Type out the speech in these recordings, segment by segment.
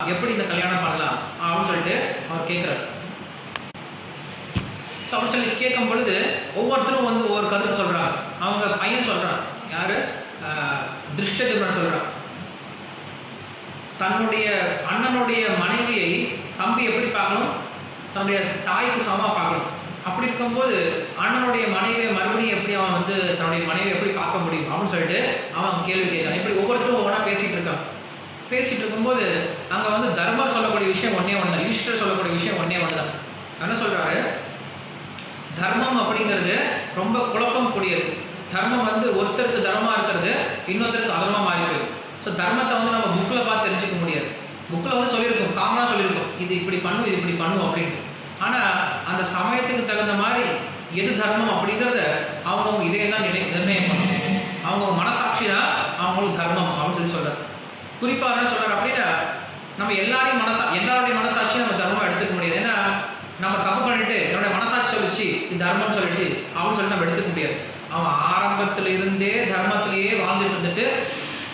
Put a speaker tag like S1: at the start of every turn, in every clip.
S1: எப்படி இந்த கல்யாணம் பண்ணலாம் அப்படின்னு சொல்லிட்டு அவர் கேட்குறாரு ஸோ அப்படின்னு சொல்லி கேட்கும் பொழுது ஒவ்வொருத்தரும் வந்து ஒவ்வொரு கருத்து சொல்கிறாங்க அவங்க பையன் சொல்கிறான் யார்? திருஷ்டதிபன் சொல்கிறான் தன்னுடைய அண்ணனுடைய மனைவியை தம்பி எப்படி பார்க்கணும்? தன்னுடைய தாய்க்கு சமமாக பார்க்கணும். அப்படி இருக்கும்போது அண்ணனுடைய மனைவியை மறுபடியும் எப்படி அவன் வந்து தன்னுடைய மனைவியை எப்படி பார்க்க முடியும் அப்படின்னு சொல்லிட்டு அவன் கேள்வி கேட்கான் இப்படி ஒவ்வொருத்தரும் ஒவ்வொன்றா பேசிட்டு இருக்கான். பேசிட்டு இருக்கும்போது அங்கே வந்து தர்மர் சொல்லக்கூடிய விஷயம் ஒன்றே ஒன்று தான் ஈஸ்டர் சொல்லக்கூடிய விஷயம் ஒன்றே ஒன்று தான் என்ன சொல்கிறாரு தர்மம் அப்படிங்கிறது ரொம்ப குழப்பம் கூடியது. தர்மம் வந்து ஒருத்தருக்கு தர்மமாக இருக்கிறது இன்னொருத்தருக்கு அதர்மமாக மாறி போயிடும். ஸோ தர்மத்தை வந்து நம்ம புக்கில் பார்த்து தெரிஞ்சுக்க முடியாது. புக்கில் வந்து சொல்லியிருக்கோம் காமனாக சொல்லியிருக்கோம். இது இப்படி பண்ணும் இது இப்படி பண்ணும் அப்படின்ட்டு. ஆனால் அந்த சமயத்துக்கு தகுந்த மாதிரி எது தர்மம் அப்படிங்கிறத அவங்கவுங்க இதையெல்லாம் நினை நிர்ணயம் பண்ணணும். அவங்க மனசாட்சி தான் அவங்களுக்கு தர்மம் அப்படின்னு சொல்லி சொல்கிறார் குறிப்பாக என்ன சொல்கிறார் அப்படின்னா நம்ம எல்லாரையும் மனசா எல்லாருடைய மனசாட்சியும் நம்ம தர்மம் எடுத்துக்க முடியாது. ஏன்னா நம்ம தப்பு பண்ணிட்டு என்னுடைய மனசாட்சி சொல்லிச்சு இது தர்மம் சொல்லிட்டு அவன் சொல்லி நம்ம எடுத்துக்க முடியாது. அவன் ஆரம்பத்துல இருந்தே தர்மத்திலேயே வாழ்ந்துட்டு இருந்துட்டு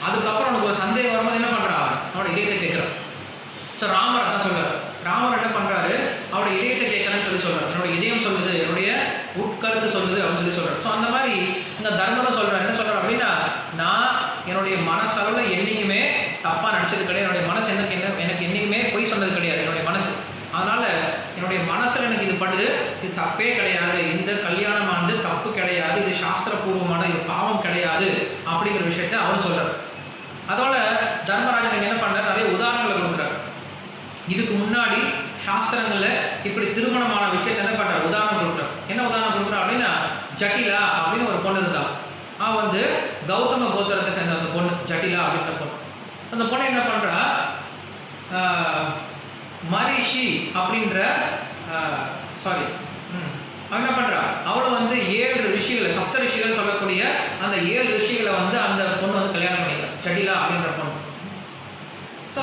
S1: அதுக்கப்புறம் அவனுக்கு ஒரு சந்தேகம் வரும்போது என்ன பண்றான் அவனோட இதயத்தை கேட்கிறான் ஸோ ராமர் அதான் சொல்றாரு. ராமர் என்ன பண்றாரு? அவருடைய இதயத்தை கேட்கறேன்னு சொல்லி சொல்றாரு. என்னோட இதயம் சொல்லுது என்னுடைய உட்கருத்து சொல்லுது அப்படின்னு சொல்லி சொல்றாரு. ஸோ அந்த மாதிரி இந்த தர்மம் சொல்றாரு. என்ன சொல்றாரு அப்படின்னா நான் என்னுடைய மனசளவில் என்னைக்குமே தப்பாக நினச்சது கிடையாது. என்னுடைய மனசு எனக்கு என்ன எனக்கு என்னைக்குமே பொய் சொன்னது கிடையாது. என்னுடைய மனசு. அதனால் என்னுடைய மனசில் எனக்கு இது பண்ணுது இது தப்பே கிடையாது. இந்த கல்யாணம் ஆண்டு தப்பு கிடையாது. இது சாஸ்திரபூர்வமான இது பாவம் கிடையாது அப்படிங்கிற விஷயத்த அவர் சொல்கிறார் அதோட தர்மராஜன் என்ன பண்ணார் நிறைய உதாரணங்களை கொடுக்குறாரு. இதுக்கு முன்னாடி சாஸ்திரங்களில் இப்படி திருமணமான விஷயத்த என்ன பண்ணுறார் உதாரணம் கொடுக்குறாரு. என்ன உதாரணம் கொடுக்குறா அப்படின்னா ஜட்டிலா அப்படின்னு ஒரு பொண்ணு இருந்தா. அவன் வந்து கௌதம கோத்திரத்தை சேர்ந்த அந்த பொண்ணு ஜட்டிலா அப்படின்ற பொண்ணு. அந்த பொண்ணு என்ன பண்றா? ஆஹ், மரிஷி அப்படின்ற சாரி என்ன பண்றா? அவளும் வந்து ஏழு ரிஷிகளை சப்த ரிஷிகள் சொல்லக்கூடிய அந்த ஏழு ரிஷிகளை வந்து அந்த பொண்ணு வந்து கல்யாணம் பண்ணிக்கிறா. ஜட்டிலா அப்படின்ற பொண்ணு. ஸோ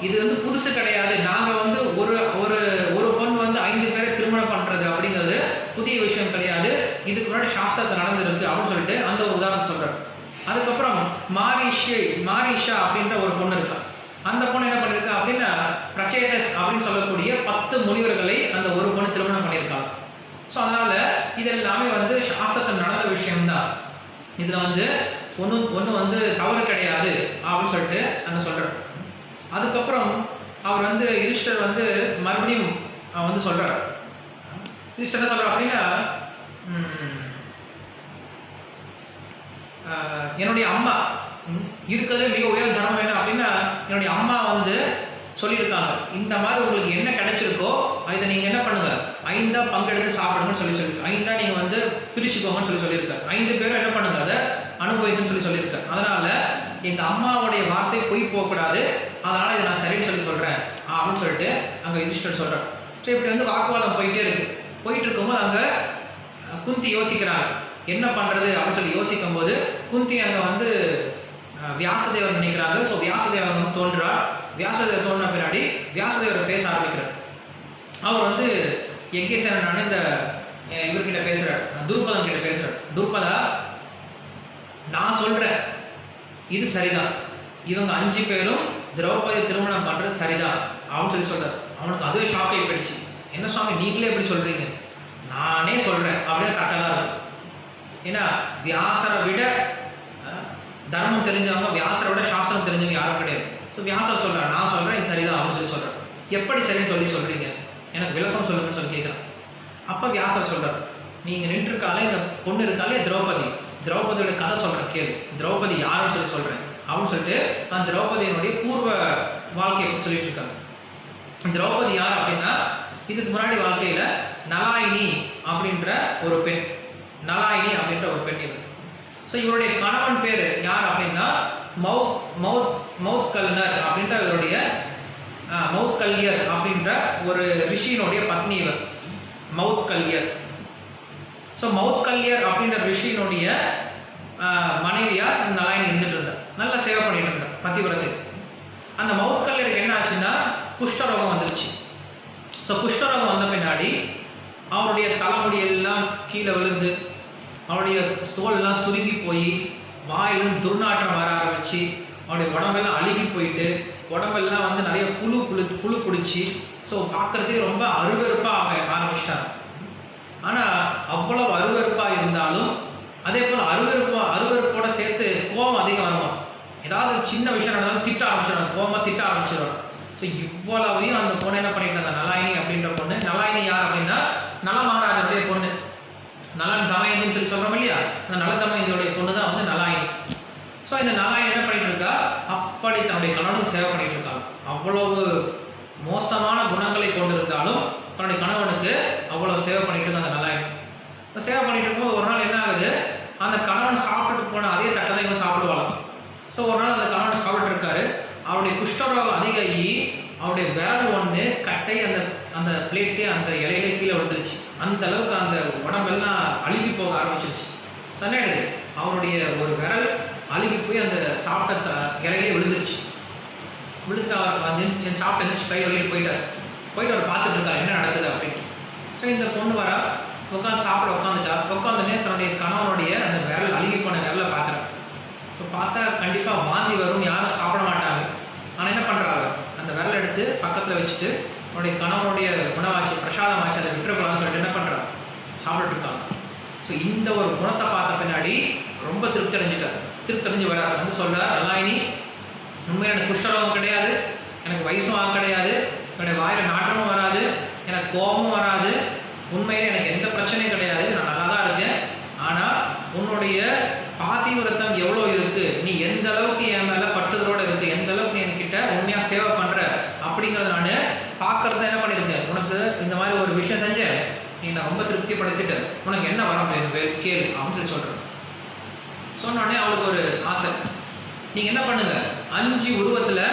S1: இது வந்து புதுசு கிடையாது. நாங்கள் வந்து ஒரு ஒரு ஒரு பொண்ணு வந்து ஐந்து பேரை திருமணம் பண்ணுறது அப்படிங்கிறது புதிய விஷயம் கிடையாது இதுக்கு முன்னாடி சாஸ்திரத்தில் நடந்திருக்கு அப்படின்னு சொல்லிட்டு அந்த ஒரு உதாரணம் சொல்கிறார் அதுக்கப்புறம் மாரிஷே மாரிஷா அப்படின்ற ஒரு பொண்ணு இருக்கா. அந்த பொண்ணு என்ன பண்ணியிருக்கா அப்படின்னா பிரச்சேதஸ் அப்படின்னு சொல்லக்கூடிய பத்து முனிவர்களை அந்த ஒரு பொண்ணு திருமணம் பண்ணியிருக்காங்க ஸோ அதனால இது எல்லாமே வந்து சாஸ்திரத்தில் நடந்த விஷயம்தான். இதில் வந்து ஒன்றும் ஒன்றும் வந்து தவறு கிடையாது அப்படின்னு சொல்லிட்டு அங்கே சொல்கிறார் அதுக்கப்புறம் அவர் வந்து யுதிஷ்டர் வந்து மறுபடியும் அவர் வந்து சொல்கிறார் யுதிஷ்டர் என்ன சொல்கிறார் அப்படின்னா என்னுடைய அம்மா இருக்கிறது மிக உயர் தர்மம் என்ன அப்படின்னா என்னுடைய அம்மா வந்து சொல்லியிருக்காங்க இந்த மாதிரி உங்களுக்கு என்ன கிடைச்சிருக்கோ இதை நீங்கள் என்ன பண்ணுங்க ஐந்தா பங்கெடுத்து சாப்பிடுங்கன்னு சொல்லி சொல்லியிருக்காங்க ஐந்தா நீங்கள் வந்து பிரிச்சுக்கோங்கன்னு சொல்லி சொல்லியிருக்காரு ஐந்து பேரும் என்ன பண்ணுங்க அதை அனுபவிக்கணும்னு சொல்லி சொல்லியிருக்காரு அதனால எங்க அம்மாவுடைய வார்த்தை பொய் போகக்கூடாது. அதனால இதை நான் சரின்னு சொல்லி சொல்றேன். அப்படின்னு சொல்லிட்டு அங்கே யுதிஷ்டர் சொல்கிறேன் ஸோ இப்படி வந்து வாக்குவாதம் போயிட்டே இருக்கு. போயிட்டு இருக்கும்போது அங்கே குந்தி யோசிக்கிறாங்க. என்ன பண்றது அப்படின்னு சொல்லி யோசிக்கும் போது குந்தி அங்க வந்து வியாசதேவர் நினைக்கிறாங்க ஸோ வியாசதேவர் வந்து தோன்றார் வியாசதேவர் தோன்றின பின்னாடி வியாசதேவர் பேச ஆரம்பிக்கிறார். அவர் வந்து யஜ்யசேனன் இந்த இவர்கிட்ட பேசுறார். துருபதன் கிட்ட பேசுறார். துருபதா நான் சொல்றேன். இது சரிதான். இவங்க அஞ்சு பேரும் திரௌபதி திருமணம் பண்றது சரிதான் அப்படின்னு சொல்லி சொல்கிறார் அவனுக்கு அதுவே ஷாக் ஆகி போயிடுச்சு. என்ன சுவாமி நீங்களே எப்படி சொல்றீங்க? நானே சொல்றேன் அப்படின்னு கரெக்டாக தான் இருக்கும் ஏன்னா வியாசரை விட தர்மம் தெரிஞ்சவங்க வியாசரை விட சாஸ்திரம் தெரிஞ்சவங்க யாரும் கிடையாது. ஸோ வியாசர் சொல்றாரு நான் சொல்கிறேன் இது சரிதான் அப்படின்னு சொல்லி சொல்கிறேன் எப்படி சரின்னு சொல்லி சொல்கிறீங்க எனக்கு விளக்கம் சொல்லுங்கன்னு சொல்லி கேட்குறேன் அப்போ வியாசர் சொல்கிறார் நீங்கள் நின்று இருக்காலே இந்த பொண்ணு இருக்காலே திரௌபதி. திரௌபதியோட கதை சொல்கிறேன் கேள்வி. திரௌபதி யாருன்னு சொல்லி சொல்கிறேன் அப்படின்னு சொல்லிட்டு அந்த திரௌபதியினுடைய பூர்வ வாழ்க்கையை சொல்லிட்டு இருக்காங்க. திரௌபதி யார் அப்படின்னா இதுக்கு முன்னாடி வாழ்க்கையில் நலாயினி அப்படின்ற ஒரு பெண். நலாயினி அப்படின்ற ஒரு பெண் இவர் ஸோ இவருடைய கணவன் பேர் யார் அப்படின்னா மவுத் மவுத் மவுத் கல்னர் அப்படின்ற இவருடைய மவுத் கல்யர் அப்படின்ற ஒரு ரிஷியினுடைய பத்னி இவர் மவுத் கல்யர் ஸோ மவுத் கல்யர் அப்படின்ற ரிஷியினுடைய மனைவியார் நலாயினி இருந்துட்டு இருந்தார் நல்லா சேவை பண்ணிட்டு இருந்தார் பத்திவிரத்தை அந்த மவுத் கல்யருக்கு என்ன ஆச்சுன்னா குஷ்டரோகம் வந்துருச்சு. ஸோ குஷ்டரோகம் வந்த பின்னாடி அவருடைய தலைமுடி எல்லாம் கீழே விழுந்து அவனுடைய தோலெல்லாம் சுருங்கி போய் வாயிலும் துர்நாற்றம் வர ஆரம்பிச்சு அவனுடைய உடம்பெல்லாம் அழுகி போயிட்டு உடம்பெல்லாம் வந்து நிறைய புழு புழு புழு பிடிச்சி ஸோ பார்க்கறதுக்கே ரொம்ப அருவருப்பாக ஆரம்பிச்சிட்டாங்க. ஆனால் அவ்வளவு அருவறுப்பாக இருந்தாலும் அதே போல் அருவறுப்பா அருவறுப்போட சேர்த்து கோபம் அதிகம் வருமா. ஏதாவது சின்ன விஷயம் நடந்தாலும் திட்ட ஆரம்பிச்சிடும் கோபமாக திட்ட ஆரம்பிச்சிடும் ஸோ இவ்வளவையும் அந்த பொண்ணு என்ன பண்ணிட்டு இருந்தா நலாயினி அப்படின்ற பொண்ணு நலாயினி யார் அப்படின்னா நல மகாராஜனுடைய பொண்ணு. நலன் தமயந்தின்னு சொல்லி சொல்கிறோம் இல்லையா? அந்த நல பொண்ணு தான் வந்து நலாயினி ஸோ இந்த நலாயினி என்ன பண்ணிட்டு இருக்கா? அப்படி தன்னுடைய கணவனுக்கு சேவை பண்ணிட்டு இருக்காங்க அவ்வளவு மோசமான குணங்களை கொண்டிருந்தாலும் தன்னுடைய கணவனுக்கு அவ்வளோ சேவை பண்ணிட்டு இருக்க அந்த நலாயினி சேவை பண்ணிட்டு இருக்கும்போது ஒரு நாள் என்ன ஆகுது? அந்த கணவன் சாப்பிட்டுட்டு போன அதே தட்டை தான் இவங்க சாப்பிடுவாங்க ஸோ ஒரு நாள் அந்த கணவன் சாப்பிட்டு இருக்காரு. அவருடைய குஷ்டரோகம் அதிகமாகி அவருடைய விரல் ஒன்று கட்டை அந்த அந்த பிளேட்லேயே அந்த இலையிலே கீழே விழுந்துருச்சு. அந்த அளவுக்கு அந்த உடம்பெல்லாம் அழுகி போக ஆரம்பிச்சிருச்சு. சொன்னாயிடுது அவருடைய ஒரு விரல் அழுகி போய் அந்த சாப்பிட்ட த- இலையிலே விழுந்துருச்சு. விழுந்து அவர் சாப்பிட்டு எழுந்துச்சு கை வழியில் போயிட்டார். போயிட்டு அவர் பார்த்துட்டு இருக்கார் என்ன நடக்குது அப்படின்னு. ஸோ இந்த பொண்ணு வர உட்காந்து சாப்பிட உட்காந்துட்டா உட்காந்துனே தன்னுடைய கணவனுடைய அந்த விரல் அழுகி போன விரலை பார்க்குறேன். இப்போ பார்த்தா கண்டிப்பாக வாந்தி வரும் யாரும் சாப்பிட மாட்டாங்க. ஆனால் என்ன பண்ணுறாங்க விரல் எடுத்து பக்கத்தில் வச்சுட்டு உன்னுடைய கணவனுடைய உணவாச்சு பிரசாதமாச்சு அதை விட்டுறக்கூடாதுன்னு சொல்லிட்டு என்ன பண்ணுறாங்க சாப்பிட்டுட்டு இருக்காங்க. ஸோ இந்த ஒரு குணத்தை பார்த்த பின்னாடி ரொம்ப திருப்தி அடைஞ்சிட்டார். திருப்தி அடைஞ்சு வரார் வந்து சொல்றார் நலாயினி உண்மையாக எனக்கு குஷ்டரோகம் கிடையாது எனக்கு வயசும் ஆக கிடையாது என்னுடைய வாயில் நாட்டமும் வராது எனக்கு கோபமும் வராது உண்மையில் எனக்கு எந்த பிரச்சனையும் கிடையாது நான் நல்லா தான் இருக்கேன் ஆனால் உன்னுடைய பாதிவிரத்தம் எவ்வளோ இருக்கு நீ எந்த அளவுக்கு என் மேலே பற்றுதலோடு இருக்குது எந்த அளவுக்கு என்கிட்ட உண்மையாக சேவை பண்ண அப்படிங்கிறத நான் பார்க்கறத என்ன பண்ணியிருக்கேன் உனக்கு இந்த மாதிரி ஒரு விஷயம் செஞ்சேன் நீ நான் ரொம்ப படைச்சிட்டு உனக்கு என்ன வரம் வேணும் கேள் அப்படின்னு சொல்லி சொல்கிறேன் சொன்னோடனே அவளுக்கு ஒரு ஆசை. நீங்கள் என்ன பண்ணுங்க? அஞ்சு உருவத்தில்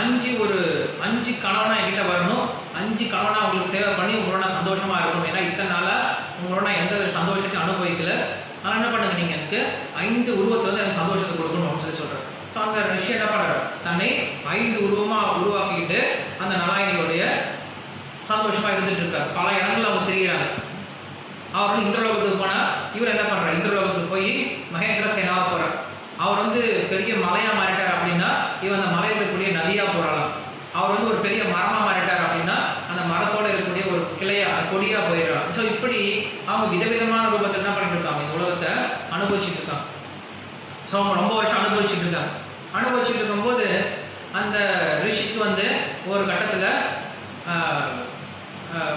S1: அஞ்சு ஒரு அஞ்சு கணவனாக என்கிட்ட வரணும். அஞ்சு கணவனாக உங்களுக்கு சேவை பண்ணி உங்களோட நான் இருக்கணும். ஏன்னா இத்தனை நாளாக உங்களோட நான் எந்த ஒரு சந்தோஷத்தையும் அனுபவிக்கல. ஆனால் என்ன பண்ணுங்க நீங்கள் எனக்கு ஐந்து உருவத்தில் வந்து எனக்கு சந்தோஷத்தை கொடுக்கணும் அப்படின்னு சொல்லி சொல்கிறேன் ஸோ அந்த ரிஷி என்ன பண்ணுறார் தன்னை ஐந்து உருவமாக உருவாக்கிக்கிட்டு அந்த நலாயினியோடைய சந்தோஷமா இருந்துட்டு இருக்காரு பல இடங்கள்ல அவங்க தெரிகிறாங்க அவர் வந்து இந்திரலோகத்துக்கு போனா இவர் என்ன பண்றார்? இந்திரலோகத்துக்கு போய் மகேந்திர சேனாவா போறார். அவர் வந்து பெரிய மலையா மாறிட்டார் அப்படின்னா இவன் அந்த மலையில் இருக்கக்கூடிய நதியா போறாளாம். அவர் வந்து ஒரு பெரிய மரமா மாறிட்டார் அப்படின்னா அந்த மரத்தோட இருக்கக்கூடிய ஒரு கிளையா கொடியா போயிடுறாங்க ஸோ இப்படி அவங்க விதவிதமான ரூபத்தில் என்ன பண்ணிட்டு இருக்காங்க? இந்த உலகத்தை அனுபவிச்சுட்டு இருக்காங்க. ஸோ அவங்க ரொம்ப வருஷம் அனுபவிச்சுட்டு இருக்காங்க. அனுபவிச்சுட்டு இருக்கும்போது அந்த ரிஷிக்கு வந்து ஒரு கட்டத்தில்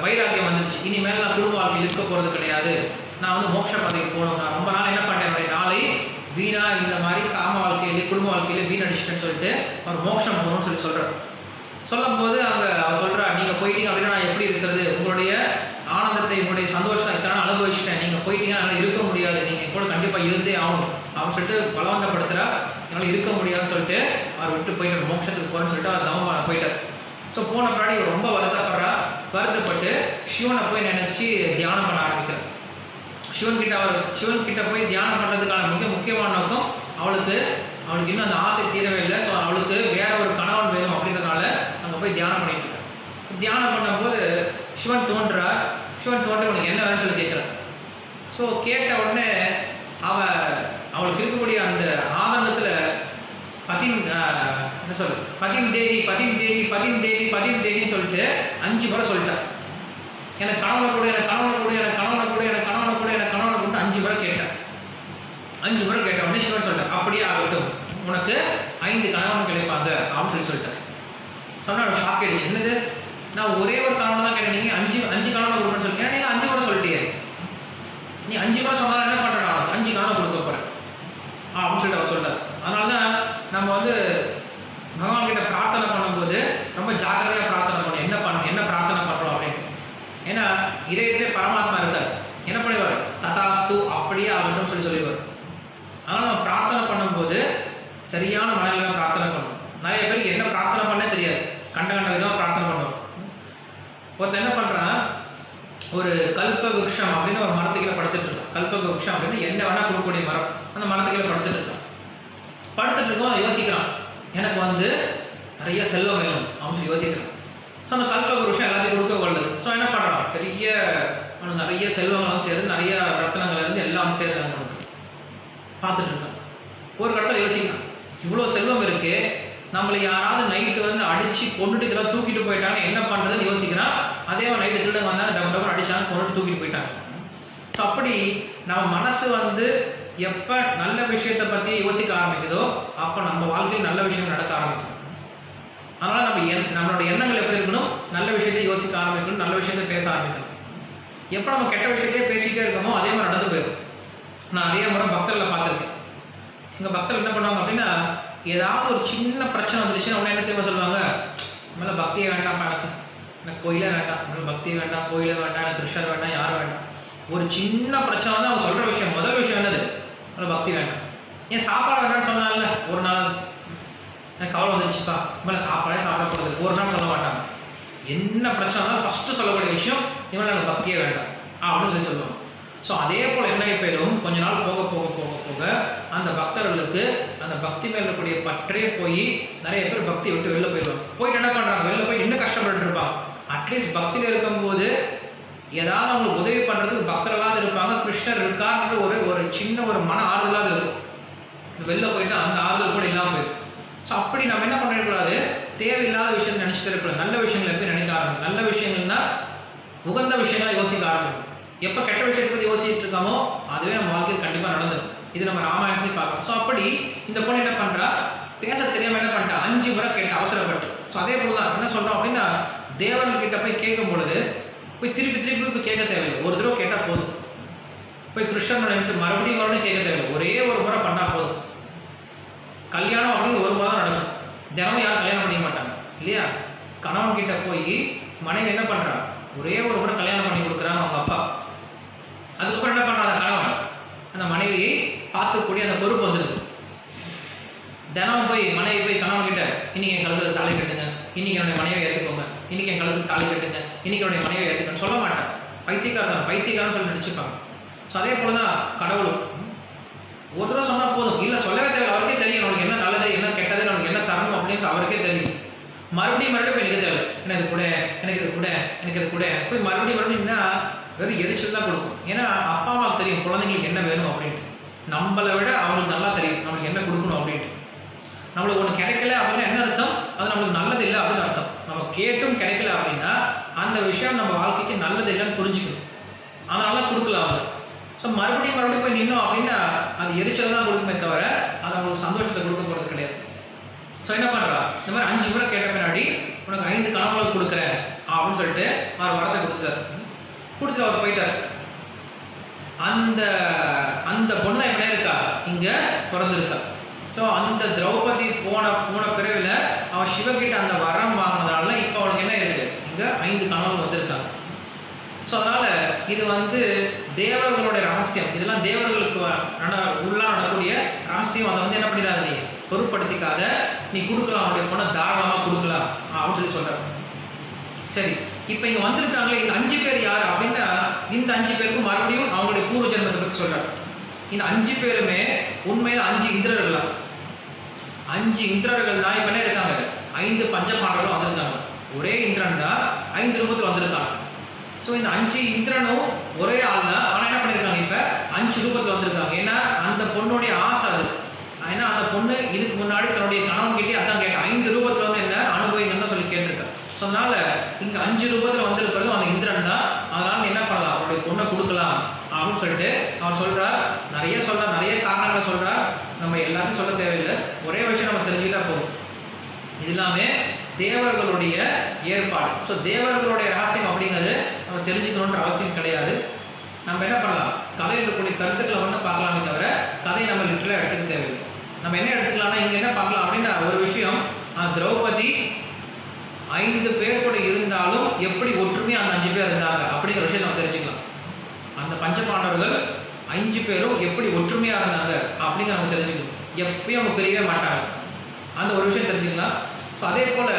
S1: வைராக்கியம் வந்துச்சு இனிமேல் நான் குடும்ப வாழ்க்கையில் இருக்க போகிறது கிடையாது. நான் வந்து மோட்ச பதவிக்கு போகணும். நான் ரொம்ப நாள் என்ன பண்ணேன் என்னுடைய நாளை வீணா இந்த மாதிரி காம வாழ்க்கையிலே குடும்ப வாழ்க்கையிலே வீணடிச்சிட்டேன்னு சொல்லிட்டு அவர் மோட்சம் போகணும்னு சொல்லி சொல்கிறார் சொல்லும்போது அங்கே அவர் சொல்கிறா நீங்கள் போயிட்டீங்க அப்படின்னா நான் எப்படி இருக்கிறது? உங்களுடைய என்னுடைய உங்களுடைய சந்தோஷத்தை இத்தனை அனுபவிச்சிட்டேன். நீங்கள் போயிட்டீங்கன்னா இருக்க முடியாது. நீங்கள் கூட கண்டிப்பாக இருந்தே ஆகணும். அப்படின்னு சொல்லிட்டு பலவந்தப்படுத்துகிறா என்னால் இருக்க முடியாதுன்னு சொல்லிட்டு அவர் விட்டு போயிட்டார் மோட்சத்துக்கு போகிறேன்னு சொல்லிட்டு அவர் தவம் போயிட்டார். ஸோ போன பின்னாடி ரொம்ப வருத்தப்படுறா. வருத்தப்பட்டு சிவனை போய் நினச்சி தியானம் பண்ண ஆரம்பிக்கிறார். சிவன் கிட்ட அவர் சிவன் கிட்ட போய் தியானம் பண்ணுறதுக்கான மிக முக்கியமான நோக்கம் அவளுக்கு அவளுக்கு இன்னும் அந்த ஆசை தீரவே இல்லை. ஸோ அவளுக்கு வேற ஒரு கணவன் வேணும் அப்படின்றதுனால அங்கே போய் தியானம் பண்ணிட்டு இருக்கா தியானம் பண்ணும்போது சிவன் தோன்றா சிவன் தோட்டம் உனக்கு என்ன வேணும்னு சொல்லி கேட்குறான். ஸோ கேட்ட உடனே அவ அவளுக்கு இருக்கக்கூடிய அந்த ஆனந்தத்தில் பதின் என்ன சொல்றது? பதின் தேவி பதின் தேவி பதின் தேவி பதின் தேவின்னு சொல்லிட்டு அஞ்சு முறை சொல்லிட்டா. எனக்கு கணவனை கூட எனக்கு கணவனை கூட எனக்கு கணவனை கூட எனக்கு கணவனை கூட எனக்கு கணவனை கூட அஞ்சு முறை கேட்டேன் அஞ்சு முறை கேட்ட உடனே சிவன் சொல்லிட்டேன் அப்படியே ஆகட்டும். உனக்கு ஐந்து கணவன் கிடைப்பாங்க. அப்படின்னு சொல்லி சொல்லிட்டேன். சொன்னா ஷாக் ஆயிடுச்சு. என்னது? நான் ஒரே ஒரு கணவன் தான் கேட்டேன். நீங்க அஞ்சு அஞ்சு கணவன் கொடுக்கணும்னு சொல்லி நீங்க அஞ்சு முறை சொல்லிட்டியே நீ அஞ்சு முறை சொன்னா என்ன பண்றேன் நான் உனக்கு அஞ்சு கணவன் கொடுக்க போறேன் ஆ, அப்படின்னு சொல்லிட்டு அவர் சொல்றார் அதனால தான் நம்ம வந்து பகவான் கிட்ட பிரார்த்தனை பண்ணும்போது ரொம்ப ஜாக்கிரதையா பிரார்த்தனை பண்ணணும் என்ன பண்ண என்ன பிரார்த்தனை பண்றோம் அப்படின்னு ஏன்னா இதயத்திலே பரமாத்மா இருக்கார் என்ன பண்ணுவார் ததாஸ்து அப்படியே ஆகட்டும் சொல்லி சொல்லிடுவார் அதனால நம்ம பிரார்த்தனை பண்ணும்போது சரியான மனநிலை பிரார்த்தனை பண்ணணும் நிறைய பேருக்கு என்ன பிரார்த்தனை பண்ணே தெரியாது கண்ட கண்ட விதமாக பிரார்த்தனை பண்ணுவோம் ஒருத்தன் என்ன பண்றான் ஒரு கல்ப அப்படின்னு ஒரு மரத்துக்கீழே படுத்துட்டு இருக்கான் கல்ப விருஷம் அப்படின்னு என்ன வேணா கொடுக்கக்கூடிய மரம். அந்த மரத்துக்கீழே படுத்துட்டு இருக்கான் படுத்துட்டு இருக்கோம் அதை யோசிக்கிறான். எனக்கு வந்து நிறைய செல்வம் வேணும் அப்படின்னு சொல்லி யோசிக்கிறான். ஸோ அந்த கல்ப எல்லாத்தையும் கொடுக்க கொள்ளுது ஸோ என்ன பண்ணுறான் பெரிய அவனுக்கு நிறைய செல்வங்களும் சேர்ந்து நிறைய ரத்தனங்கள் இருந்து எல்லாம் சேர்ந்து அவனுக்கு பார்த்துட்டு இருக்கான். ஒரு இடத்துல யோசிக்கிறான். இவ்வளோ செல்வம் இருக்கு நம்மளை யாராவது நைட்டு வந்து அடிச்சு கொண்டுட்டு இதெல்லாம் தூக்கிட்டு போயிட்டாங்க என்ன பண்ணுறதுன்னு யோசிக்கிறான். அதே நைட்டு திருடங்க வந்தாங்க டபுள் டபுள் அடிச்சாங்க கொண்டு தூக்கிட்டு போயிட்டாங்க. ஸோ அப்படி நம்ம மனசு வந்து எப்போ நல்ல விஷயத்தை பற்றி யோசிக்க ஆரம்பிக்குதோ அப்போ நம்ம வாழ்க்கையில் நல்ல விஷயம் நடக்க ஆரம்பிக்கும். அதனால நம்ம எண் நம்மளோட எண்ணங்கள் எப்படி இருக்கணும்? நல்ல விஷயத்தை யோசிக்க ஆரம்பிக்கணும் நல்ல விஷயத்தை பேச ஆரம்பிக்கணும். எப்போ நம்ம கெட்ட விஷயத்தையே பேசிக்கிட்டே இருக்கோமோ அதே மாதிரி நடந்து போயிடும். நான் நிறைய முறை பக்தர்களை பார்த்துருக்கேன். எங்கள் பக்தர்கள் என்ன பண்ணுவாங்க அப்படின்னா ஏதாவது ஒரு சின்ன பிரச்சனை வந்துச்சுன்னா உடனே என்ன தெரியுமா சொல்லுவாங்க? மேலே பக்தியை வேண்டாம் எனக்கு. எனக்கு கோயிலே வேண்டாம். எனக்கு பக்தி வேண்டாம் கோயிலே வேண்டாம் எனக்கு கிருஷ்ணர் வேண்டாம் யாரும் வேண்டாம். ஒரு சின்ன பிரச்சனை தான் அவங்க சொல்கிற விஷயம். முதல் விஷயம் என்னது? மேலே பக்தி வேண்டாம். ஏன் சாப்பாடு வேண்டாம்னு சொன்னால ஒரு நாள் எனக்கு கவலை வந்துச்சுப்பா மேலே சாப்பாடே சாப்பிடக்கூடாது. ஒரு நாள் சொல்ல மாட்டாங்க. என்ன பிரச்சனை ஃபஸ்ட்டு சொல்லக்கூடிய விஷயம் இவன் எனக்கு பக்தியே வேண்டாம். அப்படின்னு சொல்லி சொல்லுவாங்க. ஸோ அதே போல் என்ன போயிடும் கொஞ்ச நாள் போக போக போக போக அந்த பக்தர்களுக்கு அந்த பக்தி மேல இருக்கக்கூடிய பற்றே போய் நிறைய பேர் பக்தி விட்டு வெளில போயிடுவாங்க. போயிட்டு என்ன பண்ணுறாங்க வெளில போய் இன்னும் கஷ்டப்பட்டு இருப்பாங்க. அட்லீஸ்ட் பக்தியில் இருக்கும்போது ஏதாவது அவங்களுக்கு உதவி பண்ணுறதுக்கு பக்தர்களாக இருப்பாங்க கிருஷ்ணர் இருக்கார்ன்ற ஒரு ஒரு சின்ன ஒரு மன ஆறுதலாக இருக்கும். வெளில போயிட்டு அந்த ஆறுதல் கூட இல்லாமல் போயிடும். ஸோ அப்படி நம்ம என்ன பண்ணிடக்கூடாது? தேவையில்லாத விஷயம் நினச்சிட்டு இருக்கக்கூடாது. நல்ல விஷயங்களை எப்படி நினைக்க ஆரம்பிக்கும் நல்ல விஷயங்கள்னா உகந்த விஷயங்களை யோசிக்க ஆரம்பிக்கும் எப்போ கெட்ட விஷயத்தை பற்றி யோசிச்சுட்டு இருக்கோமோ அதுவே நம்ம வாழ்க்கையில் கண்டிப்பாக நடந்தது இது நம்ம ராமாயணத்தையும் பார்க்கணும் ஸோ அப்படி இந்த பொண்ணு என்ன பண்ணுறா பேச தெரியாமல் என்ன பண்ணிட்டா? அஞ்சு முறை கேட்டு அவசரப்பட்டு. ஸோ அதே போல் தான் என்ன சொல்கிறோம் அப்படின்னா தேவன்கிட்ட போய் கேட்கும் பொழுது போய் திருப்பி திருப்பி போய் கேட்க தேவையில்லை. ஒரு தடவை கேட்டால் போதும். போய் கிருஷ்ணனோட விட்டு மறுபடியும் மறுபடியும் கேட்க தேவையில்லை. ஒரே ஒரு முறை பண்ணால் போதும். கல்யாணம் அப்படின்னு ஒரு முறை தான் நடக்கும். தினமும் யாரும் கல்யாணம் பண்ணிக்க மாட்டாங்க. இல்லையா? கணவன் கிட்ட போய் மனைவி என்ன பண்றா? ஒரே ஒரு முறை கல்யாணம் பண்ணி கொடுக்குறாங்க அவங்க அப்பா. அதுக்கப்புறம் என்ன பண்ணுறாங்க கணவன். அந்த மனைவியை பார்த்துக்கூடிய அந்த பொறுப்பு வந்துடுது தினமும் போய் மனைவி போய் கணவன் கிட்ட இன்னைக்கு என் கழுத்துல தலை கட்டுங்க. இன்னைக்கு என்னுடைய மனைவியை ஏற்றுக்கோங்க இன்னைக்கு என் கழுத்துல தாலி கட்டுங்க. இன்னைக்கு என்னுடைய மனைவியை ஏற்றுக்கன்னு சொல்ல மாட்டேன் பைத்தியக்காரன் பைத்தியக்காரன் சொல்லி நினச்சிப்பாங்க ஸோ அதே போல தான் கடவுளும். ஒரு தடவை சொன்னால் போதும். இல்லை சொல்லவே தேவை அவருக்கே தெரியும் அவனுக்கு என்ன நல்லது என்ன கெட்டது அவனுக்கு என்ன தரணும் அப்படின்னு அவருக்கே தெரியும். மறுபடியும் மறுபடியும் போய் தேவை. எனக்கு இது கூட எனக்கு இது கூட எனக்கு இது கூட. போய் மறுபடியும் மறுபடியும்னா வெறும் எரிச்சல் தான் கொடுக்கும். ஏன்னா அப்பா அம்மாவுக்கு தெரியும் குழந்தைங்களுக்கு என்ன வேணும் அப்படின்ட்டு. நம்மளை விட அவங்களுக்கு நல்லா தெரியும். நம்மளுக்கு என்ன கொடுக்கணும் அப்படின்ட்டு. நம்மளுக்கு ஒன்று கிடைக்கல அப்படின்னா என்ன அர்த்தம்? அது நம்மளுக்கு நல்லது இல்லை அப்படின்னு அர்த்தம். நம்ம கேட்டும் கிடைக்கல அப்படின்னா அந்த விஷயம் நம்ம வாழ்க்கைக்கு நல்லது இல்லைன்னு புரிஞ்சுக்கணும். அதனால கொடுக்கல அவங்க. ஸோ மறுபடியும் மறுபடியும் போய் நின்னோம் அப்படின்னா அது எரிச்சல் தான் கொடுக்குமே தவிர அது அவங்களுக்கு சந்தோஷத்தை கொடுக்க போகிறது கிடையாது. ஸோ என்ன பண்ணுறா இந்த மாதிரி அஞ்சு முறை கேட்ட பின்னாடி உனக்கு ஐந்து கனவுகள் கொடுக்குறேன் அப்படின்னு சொல்லிட்டு அவர் வரத்தை கொடுத்துட்டார். கொடுத்துட்டு அவர் போயிட்டார். அந்த அந்த பொண்ணு என்ன இருக்கா? இங்க பிறந்திருக்கா. ஸோ அந்த திரௌபதி போன போன பிறவில அவன் சிவகிட்ட அந்த வரம் வாங்கின இப்போ அவனுக்கு என்ன இருக்கு இங்கே ஐந்து கணவன் வந்திருக்காங்க. ஸோ அதனால இது வந்து தேவர்களுடைய ரகசியம். இதெல்லாம் தேவர்களுக்கு உள்ளா நடக்கூடிய ரகசியம். அதை வந்து என்ன பண்ணிடாத நீ? பொருட்படுத்திக்காத. நீ கொடுக்கலாம். அவனுடைய பணம் தாராளமாக கொடுக்கலாம். அப்படின்னு சொல்லி சரி இப்போ இங்க வந்திருக்காங்களே இந்த அஞ்சு பேர் யார் அப்படின்னா இந்த அஞ்சு பேருக்கும் மறுபடியும் அவங்களுடைய பூர்வ ஜென்மத்தை பற்றி சொல்றாரு. இந்த அஞ்சு பேருமே உண்மையில அஞ்சு இந்திரர்கள்? தான் அஞ்சு இந்திரர்கள் தான் இப்போ என்ன இருக்காங்க? ஐந்து பஞ்சபாண்டவர்களும் வந்திருக்காங்க. ஒரே இந்திரன் தான் ஐந்து ரூபத்தில் வந்திருக்காங்க ஸோ இந்த அஞ்சு இந்திரனும் ஒரே ஆள் தான் ஆனால் என்ன பண்ணியிருக்காங்க இப்போ? அஞ்சு ரூபத்தில் வந்திருக்காங்க. ஏன்னா அந்த பொண்ணுடைய ஆசை அது. ஏன்னா அந்த பொண்ணு இதுக்கு முன்னாடி தன்னுடைய கணவன் கிட்டே அதான் கேட்டேன் ஐந்து ரூபத்தில் வந்து என்ன அனுபவிங்கன்னு சொல்லி கேட்டிருக்கேன் ஸோ அதனால இங்கே அஞ்சு ரூபத்தில் வந்திருக்கிறதும் அந்த இந்திரன் தான். அதனால என்ன பண்ணலாம்? அவருடைய பொண்ணை கொடுக்கலாம் அப்படின்னு சொல்லிட்டு அவர் சொல்றார். நிறைய சொல்றார். நிறைய காரணங்களை சொல்றார். நம்ம எல்லாத்தையும் சொல்ல தேவையில்லை. ஒரே விஷயம் நம்ம தெரிஞ்சுக்கிட்டா போதும். இது எல்லாமே தேவர்களுடைய ஏற்பாடு. ஸோ தேவர்களுடைய ரகசியம் அப்படிங்கிறது நம்ம தெரிஞ்சுக்கணுன்ற அவசியம் கிடையாது. நம்ம என்ன பண்ணலாம்? கதையில் இருக்கக்கூடிய கருத்துக்களை ஒன்று பார்க்கலாமே தவிர கதையை நம்ம லிட்டரலாக எடுத்துக்க தேவையில்லை. நம்ம என்ன எடுத்துக்கலாம்னா இங்கே என்ன பார்க்கலாம் அப்படின்னா ஒரு விஷயம் அந்த திரௌபதி ஐந்து பேர் கூட இருந்தாலும் எப்படி ஒற்றுமையாக அந்த அஞ்சு பேர் இருந்தாங்க அப்படிங்கிற விஷயம் நம்ம தெரிஞ்சுக்கலாம். அந்த பஞ்சபாண்டவர்கள் அஞ்சு பேரும் எப்படி ஒற்றுமையாக இருந்தாங்க அப்படிங்கிற நம்ம தெரிஞ்சுக்கணும். எப்பயும் அவங்க பிரியவே மாட்டாங்க. அந்த ஒரு விஷயம் தெரிஞ்சுக்கலாம். ஸோ அதே போல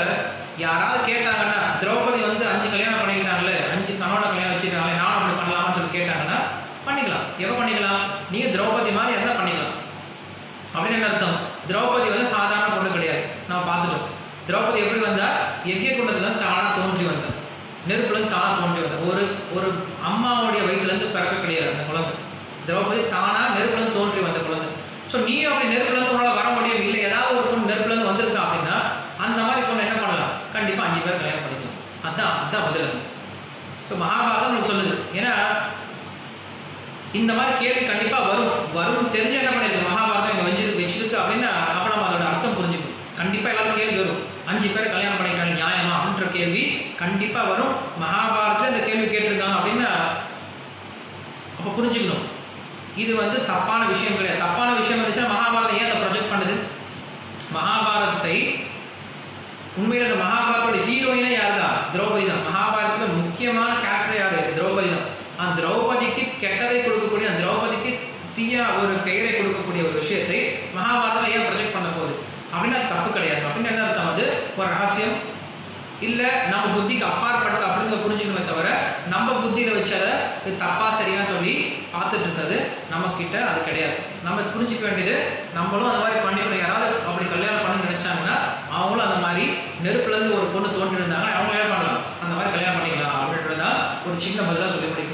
S1: யாராவது கேட்டாங்கன்னா திரௌபதி வந்து அஞ்சு கல்யாணம் பண்ணிக்கிட்டாங்களே அஞ்சு கணவனை கல்யாணம் வச்சுருக்காங்களே நானும் அப்படி பண்ணலாம்னு சொல்லி கேட்டாங்கன்னா பண்ணிக்கலாம். எப்போ பண்ணிக்கலாம்? நீங்கள் திரௌபதி மாதிரி இருந்தால் பண்ணிக்கலாம். அப்படின்னு என்ன அர்த்தம்? திரௌபதி வந்து சாதாரண பொண்ணு கிடையாது. நம்ம பார்த்துட்டோம். திரௌபதி எப்படி வந்தா? யஜ்ய குண்டத்துலேருந்து தானாக தோன்றி வந்தார் நெருப்புலேருந்து தானாக தோன்றி வந்தார் ஒரு ஒரு அம்மாவுடைய வயிற்றுலேருந்து பிறக்க கிடையாது அந்த குழந்தை. திரௌபதி தானா நெருப்புலேருந்து தோன்றி வந்த குழந்தை. ஸோ நீயும் அப்படி நெருப்புலேருந்து உங்களால் வர முடியும். இல்லை ஏதாவது ஒரு பொண்ணு நெருப்புலேருந்து வந்திருக்கா அப்படின்னு அந்த மாதிரி பொண்ணு என்ன பண்ணலாம்? கண்டிப்பாக அஞ்சு பேர் கல்யாணம் பண்ணிக்கலாம். அதான் அதான் பதில் அது. ஸோ மகாபாரதம் உங்களுக்கு சொல்லுது. ஏன்னா இந்த மாதிரி கேள்வி கண்டிப்பாக வரும். வரும் தெரிஞ்சு என்ன பண்ணிருக்கு? மகாபாரதம் இங்கே வச்சிருக்கு வச்சிருக்கு அப்படின்னா அப்போ நம்ம அதோட அர்த்தம் புரிஞ்சுக்கணும் கண்டிப்பாக எல்லாரும் கேள்வி வரும். அஞ்சு பேர் கல்யாணம் பண்ணிக்கிறாங்க நியாயமா? அப்படின்ற கேள்வி கண்டிப்பாக வரும். மகாபாரதத்தில் இந்த கேள்வி கேட்டிருக்காங்க அப்படின்னா அப்போ புரிஞ்சுக்கணும். இது வந்து தப்பான விஷயம் கிடையாது. தப்பான விஷயம் இருந்துச்சுன்னா மகாபாரதம் ஏன் அதை ப்ரொஜெக்ட் பண்ணுது? மகாபாரதத்தை உண்மையில அந்த மகாபாரதோட ஹீரோயினே யார் தான் திரௌபதி தான் மகாபாரதத்தில் முக்கியமான கேரக்டர் யாரு? திரௌபதி தான் அந்த திரௌபதிக்கு கெட்டதை கொடுக்கக்கூடிய அந்த திரௌபதிக்கு தீய ஒரு பெயரை கொடுக்கக்கூடிய ஒரு விஷயத்தை மகாபாரதம் ஏன் ப்ரொஜெக்ட் பண்ண போகுது? அப்படின்னா அது தப்பு கிடையாது. அப்படின்னு என்ன அர்த்தம் அது? ஒரு ரகசியம். இல்லை நம்ம புத்திக்கு அப்பாற்பட்டது அப்படிங்கிற புரிஞ்சுக்கணுமே தவிர நம்ம புத்தியில வச்சு அதை தப்பா சரியா சொல்லி பார்த்துட்டு இருக்கிறது நம்ம கிட்ட அது கிடையாது. நம்ம புரிஞ்சுக்க வேண்டியது நம்மளும் அந்த மாதிரி பண்ணிக்கணும். யாராவது அப்படி கல்யாணம் பண்ணணும்னு நினைச்சாங்கன்னா அவங்களும் அந்த மாதிரி நெருப்புலேருந்து ஒரு பொண்ணு தோன்றி இருந்தாங்கன்னா அவங்க என்ன பண்ணலாம். அந்த மாதிரி கல்யாணம் பண்ணிக்கலாம் அப்படின்றத ஒரு சின்ன பதிலாக சொல்லி முடிக்கலாம்.